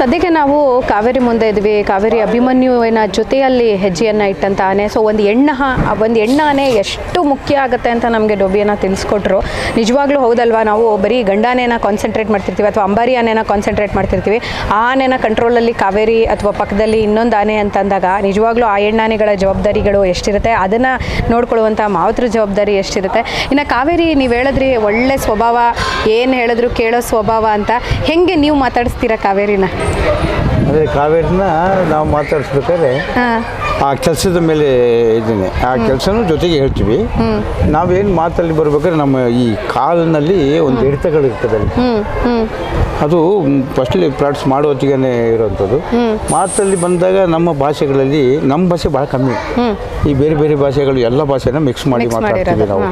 ಸದ್ಯಕ್ಕೆ ನಾವು ಕಾವೇರಿ ಮುಂದೆ ಇದ್ವಿ. ಕಾವೇರಿ ಅಭಿಮನ್ಯುವಿನ ಜೊತೆಯಲ್ಲಿ ಹೆಜ್ಜೆಯನ್ನು ಇಟ್ಟಂತ ಆನೆ ಸೊ ಒಂದು ಹೆಣ್ಣ ಒಂದು ಹೆಣ್ಣ ಆನೆ ಎಷ್ಟು ಮುಖ್ಯ ಆಗುತ್ತೆ ಅಂತ ನಮಗೆ ಡೊಬಿಯನ್ನ ತಿಳಿಸ್ಕೊಟ್ರು. ನಿಜವಾಗ್ಲೂ ಹೌದಲ್ವಾ? ನಾವು ಬರೀ ಗಂಡಾನೇನ ಕಾನ್ಸಂಟ್ರೇಟ್ ಮಾಡ್ತಿರ್ತೀವಿ ಅಥವಾ ಅಂಬಾರಿ ಆನೆನ ಕಾನ್ಸಂಟ್ರೇಟ್ ಮಾಡ್ತಿರ್ತೀವಿ. ಆ ಆನೆನ ಕಂಟ್ರೋಲಲ್ಲಿ ಕಾವೇರಿ ಅಥವಾ ಪಕ್ಕದಲ್ಲಿ ಇನ್ನೊಂದು ಆನೆ ಅಂತಂದಾಗ ನಿಜವಾಗ್ಲೂ ಆ ಹೆಣ್ಣಾನೆಗಳ ಜವಾಬ್ದಾರಿಗಳು ಎಷ್ಟಿರುತ್ತೆ? ಅದನ್ನು ನೋಡ್ಕೊಳ್ಳುವಂಥ ಮಾವತರ ಜವಾಬ್ದಾರಿ ಎಷ್ಟಿರುತ್ತೆ? ಇನ್ನು ಕಾವೇರಿ ನೀವು ಹೇಳಿದ್ರಿ, ಒಳ್ಳೆ ಸ್ವಭಾವ. ಏನು ಹೇಳಿದ್ರು ಕೇಳೋ ಸ್ವಭಾವ ಅಂತ. ಹೆಂಗೆ ನೀವು ಮಾತಾಡಿಸ್ತೀರಾ ಕಾವೇರಿನ? ಅದೇ ಕಾವೇರಿನ ನಾವು ಮಾತಾಡಿಸ್ಬೇಕಾದ್ರೆ ಆ ಕೆಲಸದ ಮೇಲೆ ಇದ್ದೀನಿ. ಆ ಕೆಲಸನೂ ಜೊತೆಗೆ ಹೇಳ್ತೀವಿ. ನಾವೇನು ಮಾತಲ್ಲಿ ಬರ್ಬೇಕಾದ್ರೆ ನಮ್ಮ ಈ ಕಾಲಿನಲ್ಲಿ ಒಂದು ಹಿಡಿತಗಳು ಇರ್ತದೆ ಅಲ್ಲಿ. ಅದು ಫಸ್ಟ್ಲಿ ಪ್ರಾಕ್ಟಿಸ್ ಮಾಡೋ ಹೊತ್ತಿಗೆ ಇರೋವಂಥದ್ದು ಮಾತಲ್ಲಿ ಬಂದಾಗ ನಮ್ಮ ಭಾಷೆಗಳಲ್ಲಿ ನಮ್ಮ ಭಾಷೆ ಭಾಳ ಕಮ್ಮಿ. ಈ ಬೇರೆ ಬೇರೆ ಭಾಷೆಗಳು ಎಲ್ಲ ಭಾಷೆನ ಮಿಕ್ಸ್ ಮಾಡಿ ಮಾತಾಡ್ತೀವಿ ನಾವು.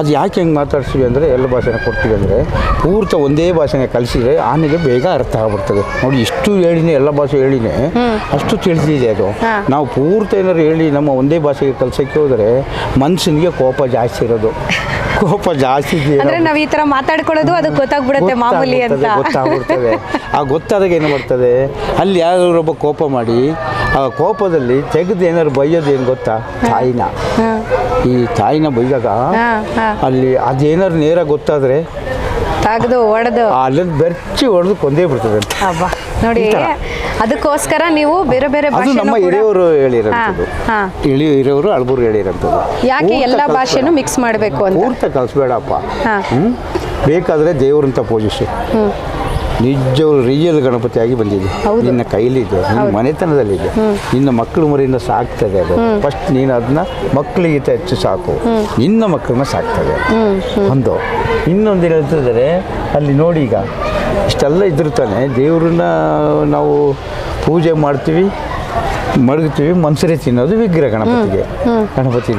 ಅದು ಯಾಕೆ ಹೆಂಗೆ ಮಾತಾಡ್ತೀವಿ ಅಂದರೆ ಎಲ್ಲ ಭಾಷೆನ ಕೊಡ್ತೀವಿ ಅಂದರೆ ಪೂರ್ತ ಒಂದೇ ಭಾಷೆನ ಕಲಿಸಿದ್ರೆ ಆನೆಗೆ ಬೇಗ ಅರ್ಥ ಆಗ್ಬಿಡ್ತದೆ. ನೋಡಿ ಇಷ್ಟು ಹೇಳಿನೇ ಎಲ್ಲ ಭಾಷೆ ಹೇಳಿನಿ. ಅಷ್ಟು ತಿಳಿದಿದೆ ಅದು. ನಾವು ಪೂರ್ತಿ ಏನಾದ್ರು ಹೇಳಿ ನಮ್ಮ ಒಂದೇ ಭಾಷೆಗೆ ಕಲ್ಸಕ್ಕೆ ಹೋದರೆ ಮನುಷ್ಯನಿಗೆ ಕೋಪ ಜಾಸ್ತಿ ಇರೋದು. ಕೋಪ ಜಾಸ್ತಿ ಇದೆ ಅಂದ್ರೆ ನಾವು ಈ ತರ ಮಾತಾಡ್ಕೊಳ್ಳೋದು ಅದು ಗೊತ್ತಾಗ್ಬಿಡುತ್ತೆ ಮಾಮೂಲಿ ಅಂತ. ಗೊತ್ತಾಗ್ಬಿಡ್ತದೆ. ಆ ಗೊತ್ತಾದಾಗ ಏನು ಮಾಡ್ತದೆ? ಅಲ್ಲಿ ಯಾರೊಬ್ಬ ಕೋಪ ಮಾಡಿ ಆ ಕೋಪದಲ್ಲಿ ತೆಗೆದು ಏನಾದ್ರು ಬೈಯೋದು ಏನು ಗೊತ್ತಾ? ತಾಯಿನ. ಈ ತಾಯಿನ ಬೈದಾಗ. ಅಲ್ಲಿ ಅದೇನಾದ್ರು ನೇರ ಗೊತ್ತಾದ್ರೆ ತೆಗ್ದು ಒಡೆದು. ಅಲ್ಲಿಂದ ಬೆರ್ಚಿ ಹೊಡೆದು ಕೊಂದೇ ಬಿಡ್ತದೆ ನೋಡಿ ಅದಕ್ಕೋಸ್ಕರ ನೀವು ಬೇರೆ ಬೇರೆ ಅದು ನಮ್ಮ ಹಿರಿಯವರು. ಇಳಿ ಹಿರಿಯವರು ಅಳ್ಬೂರು ಹೇಳಿರೋಂಥದ್ದು. ಯಾಕೆ ಎಲ್ಲ. ಭಾಷೆನೂ ಮಿಕ್ಸ್ ಮಾಡಬೇಕು ಅಂತ? ಕಲ್ಸ್ಬೇಡಪ್ಪ. ಕಲಿಸ್ಬೇಡಪ್ಪ ಬೇಕಾದರೆ ದೇವರಂತ ಪೂಜಿಸು. ನಿಜವರು ರಿಯಲ್ ಗಣಪತಿಯಾಗಿ ಬಂದಿದೆ. ನಿನ್ನ ಕೈಲಿದೆ. ನಿನ್ನ ಮನೆತನದಲ್ಲಿದೆ. ನಿನ್ನ ಮಕ್ಕಳು ಮರಿಯಿಂದ ಸಾಕ್ತದೆ ಅದು. ಫಸ್ಟ್ ನೀನು ಅದನ್ನ ಮಕ್ಕಳಿಗೆ ಹೆಚ್ಚು ಸಾಕು. ನಿನ್ನ ಮಕ್ಕಳನ್ನ ಸಾಕ್ತದೆ ಒಂದು ಇನ್ನೊಂದು ಹೇಳ್ತಿದ್ರೆ ಅಲ್ಲಿ ನೋಡಿ ಈಗ. ಇಷ್ಟೆಲ್ಲ ಇದ್ರ ತಾನೆ ದೇವ್ರನ್ನ ನಾವು ಪೂಜೆ ಮಾಡ್ತೀವಿ ಮಡಗ್ತೀವಿ ಮನ್ಸರಿ ತಿನ್ನೋದು ವಿಗ್ರಹ ಗಣಪತಿಗೆ. ಗಣಪತಿ.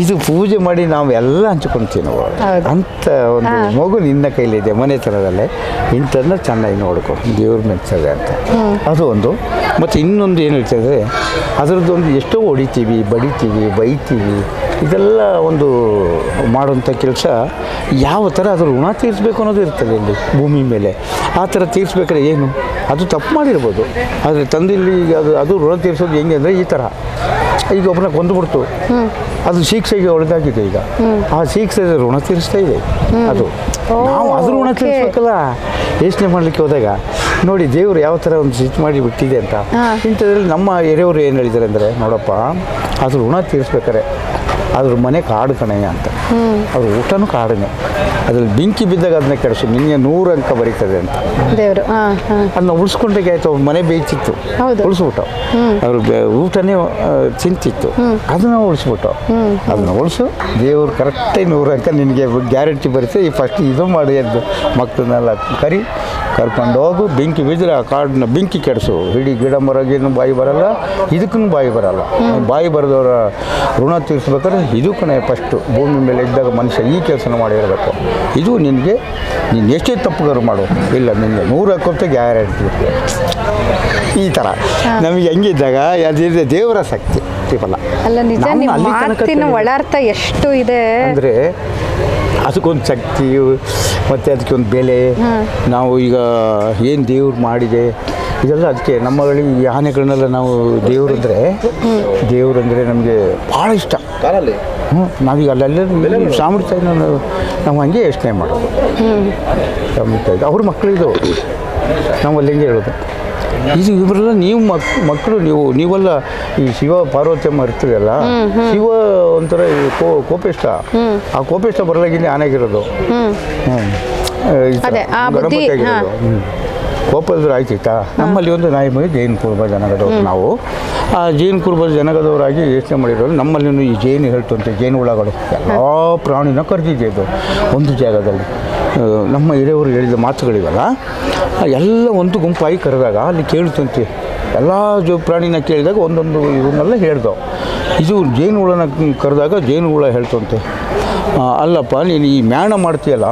ಇದು ಪೂಜೆ ಮಾಡಿ ನಾವು ಎಲ್ಲ ಹಂಚ್ಕೊಂತೀವಿ ನಾವು. ಅಂತ ಒಂದು ಮಗು ನಿನ್ನ ಕೈಲಿದೆ ಮನೆ ಥರದಲ್ಲೇ ಇಂಥದ್ದನ್ನ ಚೆನ್ನಾಗಿ ನೋಡ್ಕೊ ದೇವ್ರ ಮೆಚ್ಚದೆ ಅಂತ. ಅದು ಒಂದು. ಮತ್ತು ಇನ್ನೊಂದು ಏನು ಹೇಳ್ತದೆ ಅದರದ್ದು ಒಂದು ಎಷ್ಟೋ ಹೊಡಿತೀವಿ ಬಡಿತೀವಿ ಬೈತೀವಿ ಇದೆಲ್ಲ ಒಂದು ಮಾಡುವಂಥ ಕೆಲಸ ಯಾವ ಥರ ಅದ್ರ ಋಣ ತೀರಿಸ್ಬೇಕು ಅನ್ನೋದು ಇರ್ತದೆ ಇಲ್ಲಿ ಭೂಮಿ ಮೇಲೆ. ಆ ಥರ ತೀರಿಸ್ಬೇಕಾದ್ರೆ ಏನು? ಅದು ತಪ್ಪು ಮಾಡಿರ್ಬೋದು. ಆದರೆ ತಂದಿಲ್ಲಿ ಈಗ ಅದು ಅದು ಋಣ ತೀರಿಸೋದು ಹೆಂಗೆ ಅಂದರೆ ಈ ಥರ. ಈಗ ಒಬ್ಬನ ಕೊಂದುಬಿಡ್ತು. ಅದು ಶಿಕ್ಷೆಗೆ ಒಳಗಾಗಿದೆ ಈಗ. ಆ ಶಿಕ್ಷೆ ಋಣ ತೀರಿಸ್ತಾ ಇದೆ. ಅದು. ನಾವು ಅದ್ರ ಋಣ. ತೀರಿಸ್ಬೇಕಲ್ಲ. ಯೋಚನೆ ಮಾಡಲಿಕ್ಕೆ ಹೋದಾಗ ನೋಡಿ ದೇವರು ಯಾವ ಥರ ಒಂದು ಸಿಟ್ ಮಾಡಿ ಬಿಟ್ಟಿದೆ ಅಂತ. ಇಂಥದ್ರಲ್ಲಿ ನಮ್ಮ ಹಿರಿಯವರು ಏನು ಹೇಳಿದ್ದಾರೆ ಅಂದರೆ ನೋಡಪ್ಪ ಅದ್ರ ಋಣ ತೀರಿಸ್ಬೇಕಾರೆ ಅದ್ರ ಮನೆ ಕಾಡು ಕಣಯ್ಯ ಅಂತ. ಅವ್ರ ಊಟನೂ ಕಾಡನೆ ಅದ್ರಲ್ಲಿ ಬೆಂಕಿ ಬಿದ್ದಾಗ ಅದನ್ನ ಕೆಡಿಸು. ನಿನ್ನೆ ನೂರು ಅಂಕ ಬರೀತದೆ ಅಂತ. ದೇವರು ಅದನ್ನ ಉಳಿಸ್ಕೊಂಡಾಗ ಆಯ್ತು ಅವ್ರ ಮನೆ ಬೇಯ್ತಿತ್ತು. ಉಳಿಸ್ಬಿಟ್ಟು. ಅವ್ರ ಊಟನೇ ಚಿಂತಿತ್ತು ತಿಂತಿತ್ತು. ಅದನ್ನ ಉಳಿಸ್ಬಿಟ್ಟು. ಅದನ್ನ ಉಳಿಸು. ದೇವ್ರು ಕರೆಕ್ಟಾಗಿ ನೂರು ಅಂಕ ನಿನಗೆ ಗ್ಯಾರಂಟಿ ಬರುತ್ತೆ ಈ ಫಸ್ಟ್ ಇದು ಮಾಡಿ ಎದ್ದು ಮಕ್ಕಳನ್ನೆಲ್ಲ ಕರಿ ಕರ್ಕೊಂಡು ಹೋಗು. ಬೆಂಕಿ ಬಿದ್ದರೆ ಆ ಕಾಡನ್ನ ಬೆಂಕಿ ಕೆಡಿಸು. ಇಡೀ ಗಿಡ ಮರಗೇನು ಬಾಯಿ ಬರಲ್ಲ. ಇದಕ್ಕೂ ಬಾಯಿ ಬರಲ್ಲ. ಬಾಯಿ ಬರೆದವರ ಋಣ ತೀರಿಸ್ಬೇಕಾದ್ರೆ ಇದು ಕಣೆ ಫಸ್ಟು ಭೂಮಿ ಮೇಲೆ ಇದ್ದಾಗ ಮನುಷ್ಯ ಈ ಕೆಲಸನ ಮಾಡಿರಬೇಕು. ಇದು ನಿನಗೆ ನೀನು ಎಷ್ಟೇ ತಪ್ಪುಗಾರು ಮಾಡು. ಇಲ್ಲ ನಿನಗೆ ನೂರು ಹಾಕೋತ್ತೆ ಗ್ಯಾರಂಟಿ ಈ ಥರ ನಮಗೆ ಹೆಂಗಿದ್ದಾಗ ಅದಿದೆ ದೇವರ ಶಕ್ತಿ ಟಿಫಲ ಅಲ್ಲ ನಿಜ ನಿಮ್ಮ ಮಾತಿನ ಒಳಾರ್ಥ ಎಷ್ಟು ಇದೆ? ಅಂದರೆ ಅದಕ್ಕೊಂದು ಶಕ್ತಿ ಮತ್ತು ಅದಕ್ಕೆ ಒಂದು ಬೆಲೆ ನಾವು ಈಗ ಏನು ದೇವ್ರು ಮಾಡಿದೆ ಇದೆಲ್ಲ ಅದಕ್ಕೆ ನಮ್ಮ ಬಳಿ ಈ ಆನೆಗಳನ್ನೆಲ್ಲ ನಾವು ದೇವ್ರು ಅಂದರೆ ದೇವ್ರು ಅಂದರೆ ನಮಗೆ ಭಾಳ ಇಷ್ಟ. ಹ್ಞೂ ನಾವೀಗ ಅಲ್ಲೆಲ್ಲ ಸಾಮರ್ಥ್ಯ ನಾವು ನಾವು ಹಂಗೆ ಯೋಚನೆ ಮಾಡೋದು. ಸಾಮರ್ಥ್ಯ ಮಕ್ಕಳು ಅವ್ರ ಮಕ್ಕಳಿದು ನಾವು ಅಲ್ಲಿ ಹೆಂಗೆ ಹೇಳೋದು? ಇದು ಇವರೆಲ್ಲ ನೀವು ಮಕ್ ಮಕ್ಕಳು ನೀವು ನೀವೆಲ್ಲ ಈ ಶಿವ ಪಾರ್ವತಿಯಮ್ಮ ಇರ್ತೀರಲ್ಲ ಶಿವ ಒಂಥರ ಈ ಕೋ ಕೋಪಿಷ್ಟ. ಆ ಕೋಪಿಷ್ಟ ಬರಲಾಗಿನೇ ಆನೆಗಿರೋದು. ಹ್ಮ್. ಕೋಪದ್ರೆ ಆಯ್ತಿತ್ತಾ ನಮ್ಮಲ್ಲಿ ಒಂದು ನಾಯಿ ಮೈ ಜೈನ್ ಕುರುಬ ಜನಗದವ್ರು ನಾವು. ಆ ಜೈನ್ ಕುರುಬ ಜನಗದವರಾಗಿ ಯೋಚನೆ ಮಾಡಿರೋದು ನಮ್ಮಲ್ಲಿ ಈ ಜೈನ್ ಹೇಳ್ತಂತೆ ಜೈನ್ ಹುಳಗಳು. ಎಲ್ಲ ಪ್ರಾಣಿನ ಕರೆದಿದೆ ಇದು ಒಂದು ಜಾಗದಲ್ಲಿ. ನಮ್ಮ ಹಿರಿಯವರು ಹೇಳಿದ ಮಾತುಗಳಿವಲ್ಲ ಎಲ್ಲ ಒಂದು ಗುಂಪಾಗಿ ಕರೆದಾಗ ಅಲ್ಲಿ ಕೇಳ್ತಂತೆ ಎಲ್ಲ ಜೋ ಪ್ರಾಣಿನ ಕೇಳಿದಾಗ ಒಂದೊಂದು ಇವನ್ನೆಲ್ಲ ಹೇಳ್ದವು. ಇದು ಜೇನು ಹುಳನ ಕರೆದಾಗ ಜೇನು ಹುಳ ಹೇಳ್ತಂತೆ ಅಲ್ಲಪ್ಪ ನೀನು ಈ ಮ್ಯಾಣ ಮಾಡ್ತೀಯಲ್ಲ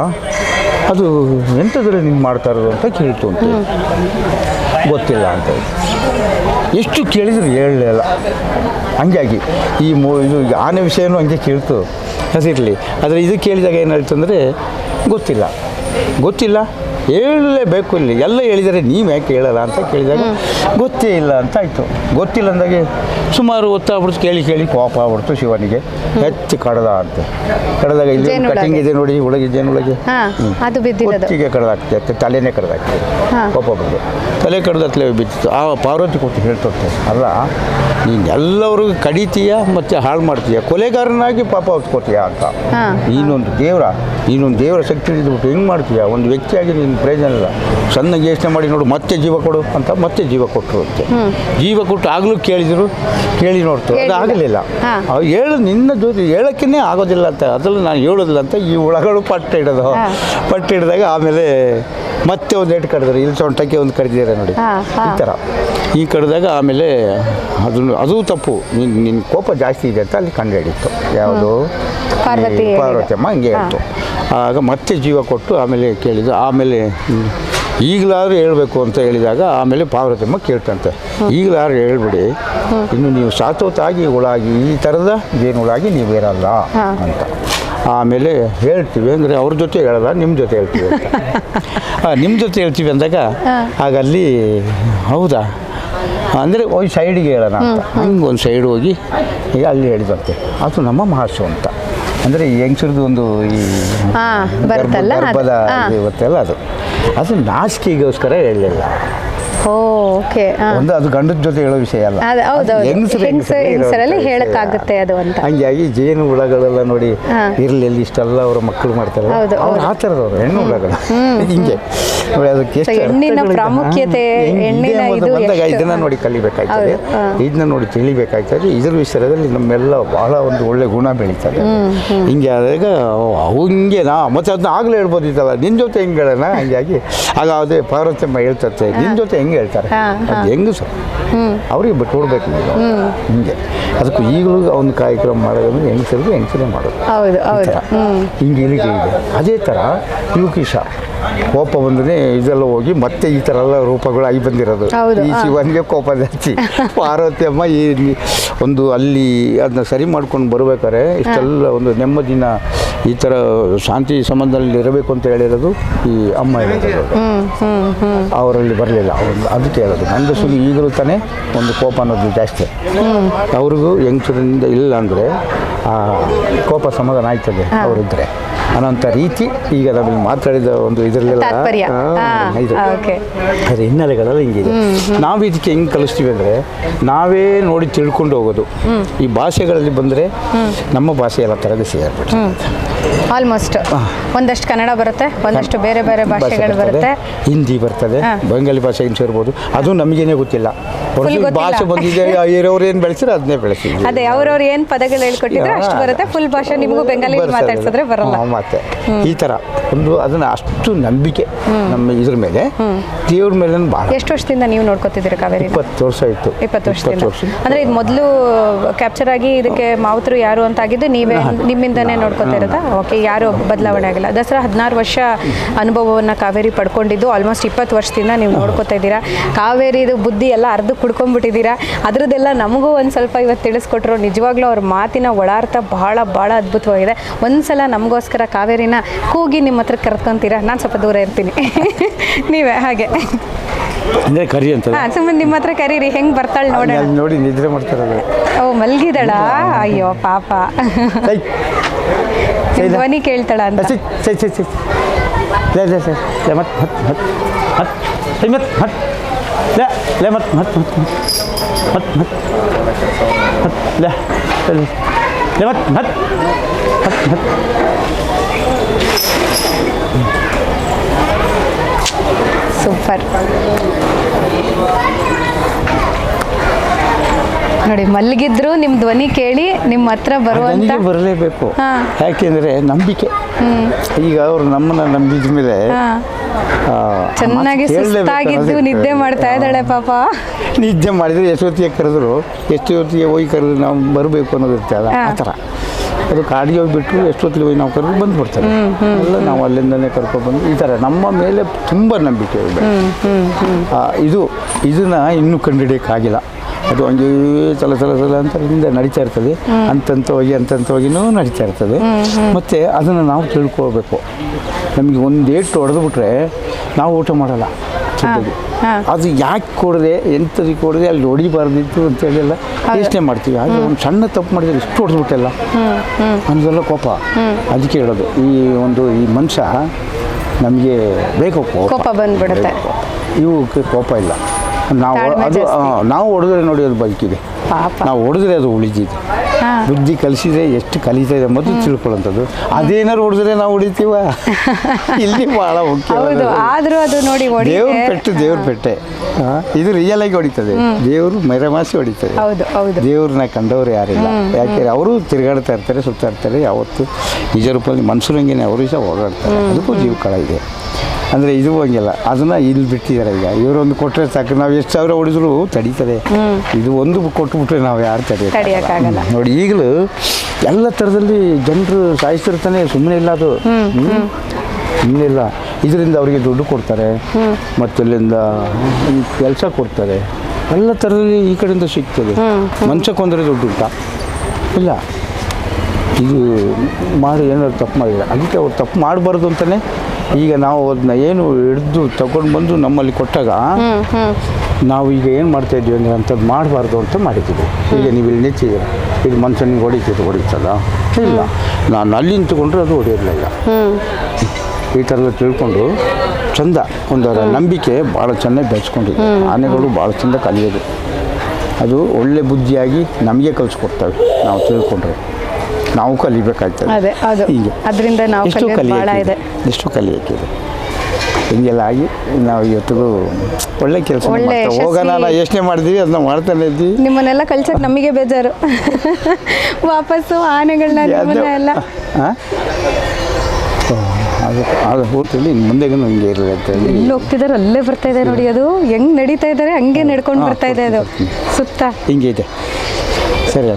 ಅದು ಎಂಥದ್ರಲ್ಲಿ ನಿಮ್ಗೆ ಮಾಡ್ತಾ ಇರೋದು ಅಂತ ಕೇಳ್ತು ಅಂತ ಗೊತ್ತಿಲ್ಲ ಅಂತ ಎಷ್ಟು ಕೇಳಿದ್ರು ಹೇಳಲಿಲ್ಲ ಹಂಗಾಗಿ ಈ ಮೂ ಇದು ಆನೆ ವಿಷಯನೂ ಹಂಗೆ ಕೇಳ್ತು. ಹಸಿರಲಿ. ಆದರೆ ಇದು ಕೇಳಿದಾಗ ಏನಾಯ್ತು ಅಂದರೆ ಗೊತ್ತಿಲ್ಲ. ಗೊತ್ತಿಲ್ಲ. ಹೇಳಲೇಬೇಕು ಇಲ್ಲಿ. ಎಲ್ಲ ಹೇಳಿದರೆ ನೀವು ಯಾಕೆ ಹೇಳಲ್ಲ ಅಂತ ಕೇಳಿದಾಗ ಗೊತ್ತೇ ಇಲ್ಲ ಅಂತ ಆಯಿತು. ಗೊತ್ತಿಲ್ಲ ಅಂದಾಗೆ ಸುಮಾರು ಹೊತ್ತಾಗ್ಬಿಡ್ತು ಕೇಳಿ ಕೇಳಿ ಕೋಪ ಆಗ್ಬಿಡ್ತು ಶಿವನಿಗೆ. ಹೆಚ್ಚು ಕಡದ ಅಂತ. ಕಡದಾಗ ಇಲ್ಲಿ. ಕಟಿಂಗ್ ಇದೆ ನೋಡಿ ಒಳಗೆ ಜೇನುಳಗೆ ಹಾ ಅದು ಬಿದ್ದಿರೋದು. ಒತ್ತಿಗೆ ಕಡ್ದಾಕ್ತಿತ್ತು ತಲೆನೇ ಕಡದಾಗ್ತದೆ. ಕೋಪ ಬಂದು. ತಲೆ ಕಡ್ದತ್ಲೆ ಬಿದ್ದಿತ್ತು. ಆ ಪಾರ್ವತಿ ಕೊಟ್ಟು ಹೇಳ್ತೊಟ್ಟೆ ಅಲ್ಲ ನೀನು ಎಲ್ಲರಿಗೂ ಕಡಿತೀಯ ಮತ್ತು ಹಾಳು ಮಾಡ್ತೀಯ? ಕೊಲೆಗಾರನಾಗಿ ಪಾಪ ಹೊತ್ಕೋತೀಯ ಅಂತ. ನೀನೊಂದು ದೇವರ ನೀನೊಂದು ದೇವರ ಶಕ್ತಿ ಇದ್ಬಿಟ್ಟು ಹೆಂಗೆ ಮಾಡ್ತೀಯ? ಒಂದು ವ್ಯಕ್ತಿಯಾಗಿ ನೀನು ಪ್ರಯೋಜನ ಇಲ್ಲ. ಸಣ್ಣಗೆ ಯೋಚನೆ ಮಾಡಿ ನೋಡು ಮತ್ತೆ ಜೀವ ಕೊಡು ಅಂತ ಮತ್ತೆ ಜೀವ ಕೊಟ್ಟರು ಅಂತೆ ಜೀವ ಕೊಟ್ಟು ಆಗಲೂ ಕೇಳಿದರು ಕೇಳಿ ನೋಡ್ತು. ಅದು ಆಗಲಿಲ್ಲ. ಹೇಳು ನಿನ್ನ ಜೊತೆ ಹೇಳೋಕ್ಕೇ ಆಗೋದಿಲ್ಲ ಅಂತ ಅದ್ರಲ್ಲಿ ನಾನು ಹೇಳೋದಿಲ್ಲ ಅಂತ ಈ ಹುಳಗಳು ಪಟ್ಟು ಹಿಡಿದು. ಪಟ್ಟು ಹಿಡಿದಾಗ ಆಮೇಲೆ ಮತ್ತೆ ಒಂದು ಏಟು ಕಡಿದ್ರು ಇಲ್ಲಿ ಸೊಂಟಕ್ಕೆ ಒಂದು ಕಡಿದಿದ್ದಾರೆ ನೋಡಿ. ಈ ಥರ ಈ ಕಡಿದಾಗ ಆಮೇಲೆ ಅದನ್ನು ಅದು ತಪ್ಪು. ನಿನ್ ನಿನ್ನ ಕೋಪ ಜಾಸ್ತಿ ಇದೆ ಅಂತ ಅಲ್ಲಿ ಕಂಡು ಹಿಡಿತು. ಯಾವುದು? ಪಾರ್ವತಿ. ಪಾರ್ವತಮ್ಮ ಹಂಗೆ. ಹೇಳ್ತು. ಆಗ ಮತ್ತೆ ಜೀವ ಕೊಟ್ಟು ಆಮೇಲೆ ಕೇಳಿದ ಆಮೇಲೆ ಈಗಲಾದ್ರೂ ಹೇಳ್ಬೇಕು ಅಂತ ಹೇಳಿದಾಗ ಆಮೇಲೆ ಪಾರ್ವತಮ್ಮ ಕೇಳ್ತಂತೆ. ಈಗಲಾದ್ರೂ ಹೇಳ್ಬಿಡಿ ಇನ್ನು ನೀವು ಸಾತೋತಾಗಿ ಹುಳಾಗಿ ಈ ಥರದ ನೀವು ಇರಲ್ಲ ಅಂತ. ಆಮೇಲೆ ಹೇಳ್ತೀವಿ ಅಂದರೆ ಅವ್ರ ಜೊತೆ ಹೇಳಲ್ಲ ನಿಮ್ಮ ಜೊತೆ ಹೇಳ್ತೀವಿ ಅಂತ. ನಿಮ್ಮ ಜೊತೆ ಹೇಳ್ತೀವಿ ಅಂದಾಗ ಆಗ ಅಲ್ಲಿ ಹೌದಾ? ಅಂದರೆ ಒಂದು ಸೈಡಿಗೆ ಹೇಳೋಣ ಹಿಂಗೆ ಹಂಗೆ ಒಂದು ಸೈಡ್ ಹೋಗಿ ಈಗ ಅಲ್ಲಿ ಹೇಳಿದಂತೆ ಅದು ನಮ್ಮ ಮಹಾಸು ಅಂತ. ಅಂದರೆ ಈ ಹೆಂಗಸರದ್ದು ಒಂದು ಈ. ಗರ್ಭದ ಇವತ್ತೆಲ್ಲ ಅದು. ಅದು ನಾಚಿಕೆಗೋಸ್ಕರ ಹೇಳಲಿಲ್ಲ ಓಕೆ ಒಂದು ಅದು ಗಂಡದ ಜೊತೆ ಹೇಳೋ ವಿಷಯ ಅಲ್ಲ. ಅದು ಹೌದು, ಹೌದು. ಹೆಂಗಸರು ಹೆಂಗ್ಸ- ಹೇಳಕ್ಕಾಗುತ್ತೆ ಅದು ಅಂತ. ಹಂಗಾಗಿ ಜೇನು ಹುಳಗಳೆಲ್ಲ ನೋಡಿ ಇರ್ಲಿ ಇಷ್ಟೆಲ್ಲ ಅವ್ರ ಮಕ್ಕಳು ಮಾಡ್ತಾರೆ. ಅವ್ರು ಆ ಥರದವ್ರು ಹೆಣ್ಣು ಹುಳಗಳು. ಹಿಂಗೆ. ಅರ್ಥಗಳಿದೆ. ಪ್ರಾಮುಖ್ಯತೆ, ಹೆಣ್ಣಿನ ಇದೆ ಇದನ್ನ ನೋಡಿ ಕಲಿಬೇಕಾಗ್ತದೆ ಇದನ್ನ ನೋಡಿ ತಿಳಿಬೇಕಾಗ್ತದೆ ಇದ್ರ ವಿಷಯದಲ್ಲಿ ನಮ್ಮೆಲ್ಲ ಬಹಳ ಒಂದು ಒಳ್ಳೆ ಗುಣ ಬೆಳೀತದೆ. ಹಿಂಗೆ ಆದಾಗ ಅವು ಹಿಂಗೆ ನಾ ಮತ್ತೆ ಅದನ್ನ ಆಗಲೇ ಹೇಳ್ಬೋದಿತ್ತಲ್ಲ. ನಿನ್ನ ಜೊತೆ ಹೆಂಗೆ ಹೇಳೋಣ? ಹಂಗಾಗಿ ಆಗ ಅದೇ ಪಾರ್ವತಮ್ಮ ಹೇಳ್ತತ್ತೆ ನಿನ್ನ ಜೊತೆ ಹೆಂಗೆ ಹೇಳ್ತಾರೆ? ಅದು ಹೆಂಗು ಸರ್? ಅವ್ರಿಗೆ ಬಿಟ್ಟು ಕೊಡ್ಬೇಕು ನೀವು. ಹಿಂಗೆ. ಅದಕ್ಕೂ ಈಗಲೂ ಒಂದು ಕಾರ್ಯಕ್ರಮ ಮಾಡೋದಂದ್ರೆ ಹೆಂಗಸರಿಗೆ ಹೆಂಗಸರೇ ಮಾಡೋದು. ಹೌದು ಹಿಂಗೆ ಇಳಿಕೆ ಇದೆ ಅದೇ ಥರ ಯುಕಿಶ ಕೋಪ ಬಂದ್ರೆ ಇದೆಲ್ಲ ಹೋಗಿ ಮತ್ತೆ ಈ ಥರ ಎಲ್ಲ ರೂಪಗಳು ಆಗಿ ಬಂದಿರೋದು. ಈ. ಶಿವನಿಗೆ ಕೋಪ ಜಾಸ್ತಿ. ಪಾರ್ವತಿ ಅಮ್ಮ ಈ ಒಂದು ಅಲ್ಲಿ ಅದನ್ನ ಸರಿ ಮಾಡ್ಕೊಂಡು ಬರ್ಬೇಕಾದ್ರೆ ಇಷ್ಟೆಲ್ಲ ಒಂದು ನೆಮ್ಮದಿನ ಈ ಥರ ಶಾಂತಿ ಸಂಬಂಧದಲ್ಲಿ ಇರಬೇಕು ಅಂತ ಹೇಳಿರೋದು ಈ ಅಮ್ಮ ಹೇಳಿರೋದು. ಅವರಲ್ಲಿ ಬರಲಿಲ್ಲ. ಅದಕ್ಕೆ ಹೇಳೋದು. ಗಂಡಸರು ಈಗಲೂ ತಾನೇ ಒಂದು ಕೋಪ ಅನ್ನೋದು ಜಾಸ್ತಿ. ಅವ್ರಿಗೂ ಹೆಂಗಸರಿಂದ ಇಲ್ಲ ಅಂದರೆ ಆ ಕೋಪ ಸಮಾಧಾನ ಆಯ್ತದೆ ಅವರಿದ್ದರೆ ಅನ್ನೋಂಥ ರೀತಿ ಈಗ ನಾವಿಲ್ಲಿ ಮಾತಾಡಿದ ಒಂದು ಇದರಲ್ಲೆಲ್ಲ ಇದು. ಅದ್ರ ಹಿನ್ನೆಲೆಗಳೆಲ್ಲ ಹಿಂಗಿದೆ ನಾವು ಇದಕ್ಕೆ ಹೆಂಗೆ ಕಲಿಸ್ತೀವಿ ಅಂದರೆ ನಾವೇ ನೋಡಿ ತಿಳ್ಕೊಂಡು ಹೋಗೋದು. ಈ ಭಾಷೆಗಳಲ್ಲಿ ಬಂದರೆ ನಮ್ಮ ಭಾಷೆ ಎಲ್ಲ ಥರದ ಸೇರ್ಬಿಟ್ಟು ಆಲ್ಮೋಸ್ಟ್ ಒಂದಷ್ಟು ಕನ್ನಡ ಬರುತ್ತೆ ಒಂದಷ್ಟು ಬೇರೆ ಬೇರೆ ಭಾಷೆ ಭಾಷೆಗಳು ಬರುತ್ತೆ. ಹಿಂದಿ ಬರ್ತದೆ ಬಂಗಾಳಿ ಬೆಂಗಾಲಿ ಭಾಷೆ ಸೇರ್ಬೋದು ಅದು ನಮಗೇನೆ ಗೊತ್ತಿಲ್ಲ. ಭಾಷೆ ಬಂದಿದೆ ಇರೋರು ಏನು ಬೆಳೆಸಿದ್ರೆ ಅದನ್ನೇ ಬೆಳೆಸಿದ್ರು ಅದೇ ಅವ್ರವ್ರು ಏನು ಪದಗಳು ಹೇಳ್ಕೊಟ್ಟಿದ್ರೆ ಅಷ್ಟು ಬರುತ್ತೆ. ಫುಲ್ ಭಾಷೆ ನಿಮಗೂ ಬೆಂಗಾಲಿ. ಮಾತಾಡ್ಸಿದ್ರೆ ಬರಲ್ಲ. ಹಾ, ಮತ್ತೆ ಈ ಥರ ಒಂದು ಅದನ್ನ ಅಷ್ಟು ನಂಬಿಕೆ ನಮ್ಮ ಇದ್ರ ಮೇಲೆ. ದೇವ್ರ ಮೇಲೆ ಭಾಳ ಎಷ್ಟು ವರ್ಷದಿಂದ ನೀವು ನೋಡ್ಕೊತಿದ್ದೀರಿ ಕಾವೇರಿ? ಇಪ್ಪತ್ತು ವರ್ಷ ಆಯಿತು. ಇಪ್ಪತ್ತು ವರ್ಷದಿಂದ. ಅಂದ್ರೆ ಇದು ಮೊದಲು ಕ್ಯಾಪ್ಚರ್ ಆಗಿ ಇದಕ್ಕೆ ಮಾವುತರು ಯಾರು ಅಂತ ಆಗಿದ್ದು ನೀವೇ ನಿಮ್ಮಿಂದನೇ ನೋಡ್ಕೊತಾ ಇರೋದಾ? ಓಕೆ ಯಾರು ಬದಲಾವಣೆ ಆಗಿಲ್ಲ. ದಸರಾ ಹದಿನಾರು ವರ್ಷ ಅನುಭವವನ್ನು ಕಾವೇರಿ ಪಡ್ಕೊಂಡಿದ್ದು ಆಲ್ಮೋಸ್ಟ್ ಇಪ್ಪತ್ತು ವರ್ಷದಿಂದ ನೀವು ನೋಡ್ಕೊತಾ ಇದ್ದೀರಾ? ಕಾವೇರಿದು ಬುದ್ಧಿ ಎಲ್ಲ ಅರ್ಧ ಕುಡ್ಕೊಂಡ್ಬಿಟ್ಟಿದ್ದೀರಾ? ಅದರದ್ದೆಲ್ಲ ನಮಗೂ ಒಂದು ಸ್ವಲ್ಪ ಇವತ್ತು ತಿಳಿಸ್ಕೊಟ್ರು. ನಿಜವಾಗ್ಲೂ ಅವ್ರ ಮಾತಿನ ಒಳಾರ್ಥ ಬಹಳ ಭಾಳ ಅದ್ಭುತವಾಗಿದೆ. ಒಂದ್ಸಲ ನಮಗೋಸ್ಕರ ಕಾವೇರಿನ ಕೂಗಿ ನಿಮ್ಮ ಹತ್ರ ಕರ್ಕೊಂತೀರಾ ನಾನು ಸ್ವಲ್ಪ ದೂರ ಇರ್ತೀನಿ ನೀವೇ ಹಾಗೆ ಅಂದರೆ ಕರಿ ಅಂತ ಹಾಂ ಸುಮ್ಮನೆ ನಿಮ್ಮ ಹತ್ರ ಕರೀರಿ ಹೆಂಗೆ ಬರ್ತಾಳೆ ನೋಡೋಣ ಅಲ್ಲಿ ನೋಡಿ ನಿದ್ರೆ ಮಾಡ್ತಾರಲ್ಲ ಓ ಮಲ್ಗಿದಳ ಅಯ್ಯೋ ಪಾಪ ಧ್ವನಿ ಕೇಳ್ತಾಳ ಅಂತ ಸೈ ಸೈ ಸೈ ಸೈ ಲೇ ಲೇ ಸೈ ಲೇ ಮತ್ ಸೈ ಲೇ ಲೇ ಲೇ ಲೇ ಸೂಪರ್. ನೋಡಿ ಮಲ್ಗಿದ್ರು ನಿಮ್ ಧ್ವನಿ ಕೇಳಿ ನಿಮ್ಮ ಹತ್ರ ಬರುವಂತ ಬರಲೇಬೇಕು. ಯಾಕೆಂದ್ರೆ ನಂಬಿಕೆ. ಈಗ ಅವರು ನಮ್ಮನ್ನ ನಂಬಿದ ಮೇಲೆ ಚೆನ್ನಾಗಿ ಸುಸ್ತಾಗಿದ್ದು ನಿದ್ದೆ ಮಾಡ್ತಾ ಇದ್ದಾಳೆ ಪಾಪ. ನಿದ್ದೆ ಮಾಡಿದ್ರೆ ಎಷ್ಟೊತ್ತಿಗೆ ಕರೆದ್ರು ಎಷ್ಟೊತ್ತಿಗೆ ಹೋಗಿ ಕರೆದ್ರು ನಾವು ಬರಬೇಕು ಅನ್ನೋದು ಇರ್ತಲ್ಲ ಆ ಥರ. ಅದು ಕಾಡಿಗೆ ಹೋಗ್ಬಿಟ್ರು ಎಷ್ಟೊತ್ತಿಗೆ ಹೋಗಿ ನಾವು ಕರೆದು ಬಂದ್ಬಿಡ್ತಾರೆ ಎಲ್ಲ ನಾವು ಅಲ್ಲಿಂದನೇ ಕರ್ಕೊಬಂದು ಈ ಥರ ನಮ್ಮ ಮೇಲೆ ತುಂಬ ನಂಬಿಕೆ ಇದೆ. ಇದು ಇದನ್ನು ಇನ್ನೂ ಕಂಡುಹಿಡಿಯೋಕ್ಕಾಗಿಲ್ಲ. ಅದು ಹಂಗೇ ಸಲ ಸಲ ಸಲ ಅಂತ ಹಿಂದೆ ನಡೀತಾ ಇರ್ತದೆ. ಅಂತಂತ ಹೋಗಿ ಅಂತಂತ ಹೋಗಿನೂ ನಡೀತಾ ಇರ್ತದೆ. ಮತ್ತು ಅದನ್ನು ನಾವು ತಿಳ್ಕೊಬೇಕು. ನಮಗೆ ಒಂದು ಏಟು ಹೊಡೆದು ಬಿಟ್ರೆ ನಾವು ಊಟ ಮಾಡಲ್ಲ. ಅದು ಯಾಕೆ ಕೊಡದೆ ಎಂಥದಕ್ಕೆ ಕೊಡದೆ ಅಲ್ಲಿ ಹೊಡಿಬಾರ್ದಿತ್ತು ಅಂತ ಎಲ್ಲ ಯೋಚನೆ ಮಾಡ್ತೀವಿ. ಆದರೆ ಒಂದು ಸಣ್ಣ ತಪ್ಪು ಮಾಡಿದ್ರೆ ಇಷ್ಟು ಹೊಡೆದ್ಬಿಟ್ಟೆಲ್ಲ. ಅನ್ನೋದೆಲ್ಲ ಕೋಪ. ಅದಕ್ಕೆ ಹೇಳೋದು. ಈ ಒಂದು ಈ ಮನುಷ್ಯ ನಮಗೆ ಬೇಕು ಕೋಪ. ಬಂದ್ಬಿಡುತ್ತೆ. ಇವು ಇವಕ್ಕೆ ಕೋಪ ಇಲ್ಲ. ನಾವು ಅದು ನಾವು ಹೊಡೆದ್ರೆ ನೋಡಿ ಅದು ಬದುಕಿದೆ. ಪಾಪ. ನಾವು ಹೊಡೆದ್ರೆ ಅದು ಉಳಿದಿದೆ. ಬುದ್ಧಿ ಕಲಿಸಿದ್ರೆ ಎಷ್ಟು ಕಲಿತಾ ಇದೆ ಮೊದಲು ತಿಳ್ಕೊಳ್ಳೋಂಥದ್ದು. ಅದೇನಾರು ಹೊಡೆದ್ರೆ ನಾವು ಹೊಡಿತೀವ? ಇಲ್ಲಿ ಬಹಳ ಮುಖ್ಯ ಆದರೂ ಅದು ನೋಡಿ ದೇವ್ರ ಪೆಟ್ಟು ದೇವ್ರ ಪೆಟ್ಟೆ. ಇದು ರಿಯಲ್ ಆಗಿ ಹೊಡಿತದೆ. ದೇವರು ಮೆರೆಮಾಸಿ ಹೊಡಿತದೆ. ದೇವ್ರನ್ನ ಕಂಡವ್ರು ಯಾರಿಲ್ಲ. ಯಾಕೆ ಅವರು ತಿರುಗಾಡ್ತಾ ಇರ್ತಾರೆ ಸುತ್ತಾ ಇರ್ತಾರೆ ಯಾವತ್ತು ನಿಜ ರೂಪದಲ್ಲಿ ಮನ್ಸೂರಂಗಿನೇ ಅವರು ಸಹ ಓಡಾಡ್ತಾರೆ ಅದಕ್ಕೂ ಜೀವ ಕಳ ಇದೆ. ಅಂದರೆ ಇದು ಹೋಗಿಲ್ಲ. ಅದನ್ನು ಇಲ್ಲಿ ಬಿಟ್ಟಿದ್ದಾರೆ ಈಗ. ಇವರೊಂದು ಕೊಟ್ಟರೆ ಸಾಕು. ನಾವು ಎಷ್ಟು ಸಾವಿರ ಹೊಡೆದ್ರು ತಡೀತದೆ. ಇದು ಒಂದು ಕೊಟ್ಬಿಟ್ರೆ ನಾವು ಯಾರು ತಡೆಯೋಕ್ಕಾಗಲ್ಲ. ನೋಡಿ ಈಗಲೂ ಎಲ್ಲ ಥರದಲ್ಲಿ ಜನರು ಸಾಯಿಸ್ತಿರ್ತಾನೆ ಸುಮ್ಮನೆ ಇಲ್ಲ ಅದು. ಸುಮ್ಮನೆ ಇಲ್ಲ. ಇದರಿಂದ ಅವರಿಗೆ ದುಡ್ಡು ಕೊಡ್ತಾರೆ. ಮತ್ತು ಇಲ್ಲಿಂದ ಕೆಲಸ ಕೊಡ್ತಾರೆ. ಎಲ್ಲ ಥರದಲ್ಲಿ ಈ ಕಡೆಯಿಂದ ಸಿಗ್ತದೆ. ಮನುಷ್ಯ ಕೊಂದರೆ ದುಡ್ಡು ಉಂಟಾ ಇಲ್ಲ. ಇದು ಮಾಡಿ ಏನಾದ್ರು ತಪ್ಪು ಮಾಡಿದ್ರೆ. ಅದಕ್ಕೆ ಅವ್ರು ತಪ್ಪು ಮಾಡಬಾರ್ದು ಅಂತಲೇ ಈಗ ನಾವು ಅದನ್ನ ಏನು ಹಿಡಿದು ತಗೊಂಡು ಬಂದು ನಮ್ಮಲ್ಲಿ ಕೊಟ್ಟಾಗ ನಾವು ಈಗ ಏನು ಮಾಡ್ತಾ ಇದ್ದೀವಿ ಅಂದರೆ ಅಂಥದ್ದು ಮಾಡಬಾರ್ದು ಅಂತ ಮಾಡಿದ್ದೀವಿ. ಈಗ ನೀವು ಇಲ್ಲಿ ನಿಂತಿದ್ದೀರ? ಇದು ಮನುಷ್ಯನಿಗೆ ಹೊಡಿತಿದ್ದು ಹೊಡಿತಲ್ಲ ಇಲ್ಲ. ನಾನು ಅಲ್ಲಿ ನಿಂತುಕೊಂಡ್ರೆ ಅದು ಹೊಡೆಯಿರಲಿಲ್ಲ ಈ ಥರದ ತಿಳ್ಕೊಂಡು ಚಂದ ಒಂದರ ನಂಬಿಕೆ ಭಾಳ ಚೆನ್ನಾಗಿ ಬೆಳೆಸ್ಕೊಂಡಿದ್ದೆ ಆನೆಗಳು ಭಾಳ ಚಂದ ಕಲಿಯೋದು. ಅದು ಒಳ್ಳೆ ಬುದ್ಧಿಯಾಗಿ ನಮಗೆ ಕಲಿಸ್ಕೊಡ್ತವೆ ನಾವು ತಿಳ್ಕೊಂಡ್ರೆ. ನಾವು ಕಲಿಬೇಕಾಗ್ತದೆ. ಅದೇ ಅದು. ಹೀಗೆ. ಅದರಿಂದ ನಾವು ಎಷ್ಟು ಕಲಿಯೋಕ್ಕಿದೆ ಎಷ್ಟು ಕಲಿಯಕ್ಕಿದೆ ಹಿಂಗೆಲ್ಲ ಆಗಿ ನಾವು ಇವತ್ತಿಗೂ ಒಳ್ಳೆ ಕೆಲಸ ಹೋಗೋಣ ಯೋಚನೆ ಮಾಡಿದ್ವಿ ಅದನ್ನ ಮಾಡ್ತಾನೆ ಇದ್ವಿ ನಿಮ್ಮನ್ನೆಲ್ಲ ಕಲ್ಸಕ್ಕೆ ನಮಗೆ ಬೇಜಾರು. ವಾಪಸ್ಸು ಆನೆಗಳನ್ನ ಅದು ಹೋಗ್ತೀವಿ ಇನ್ನು ಮುಂದೆಗೂ ಹಂಗೆ ಇರಲಿ ಅಂತೇಳಿ ಇಲ್ಲಿ ಹೋಗ್ತಿದಾರೆ ಅಲ್ಲೇ ಬರ್ತಾ ಇದೆ ನೋಡಿ ಅದು. ಹೆಂಗ್ ನಡೀತಾ ಇದ್ದಾರೆ ಹಂಗೆ ನಡ್ಕೊಂಡು ಬರ್ತಾ ಇದೆ ಅದು. ಸುತ್ತ. ಹಿಂಗೆ ಇದೆ. ಸರಿ